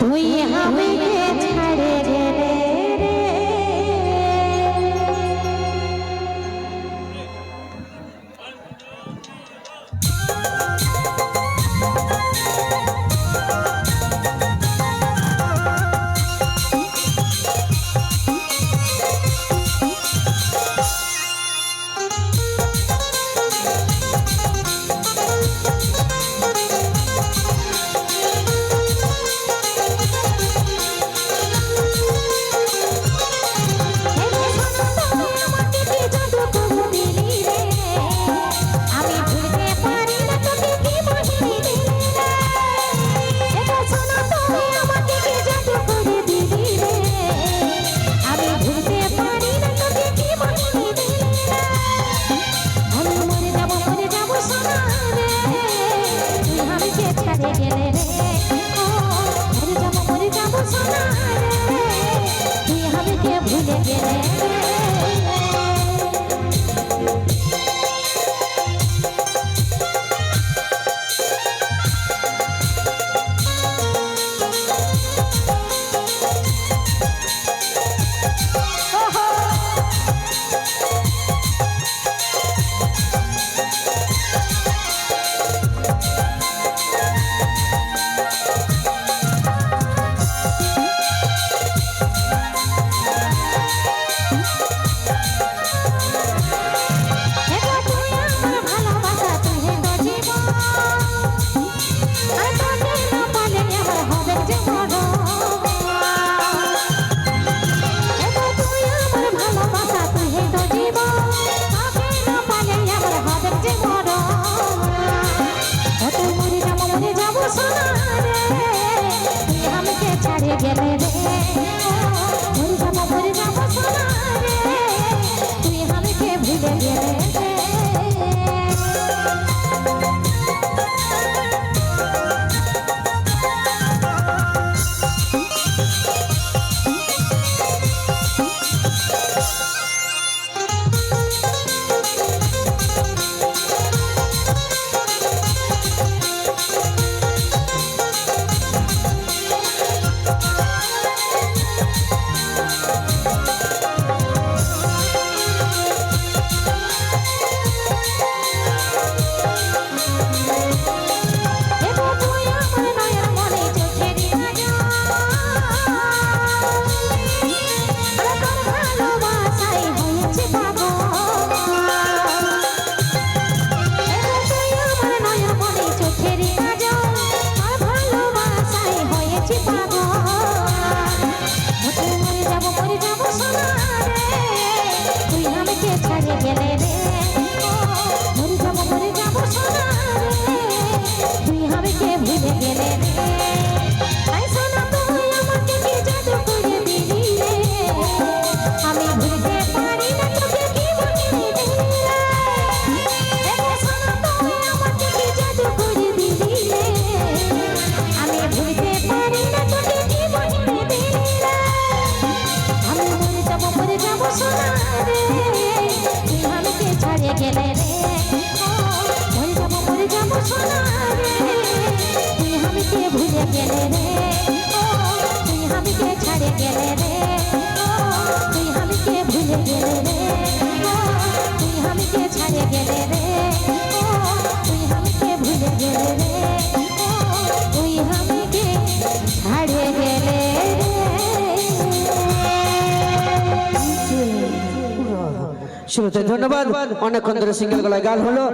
We have been Yeah. গেলে রে Oh. হারিয়ে গেলে রে। মরে যাব মরে যাব সোনা রে তুই হামিকে ভুলে গেলে রে। তুই হামিকে ছাড়ে গেলে রে। তুই ভুলে গেলে রে। শুরুতে ধন্যবাদ। অনেকক্ষণ ধরে সিঙ্গেল গলায় গান হলো।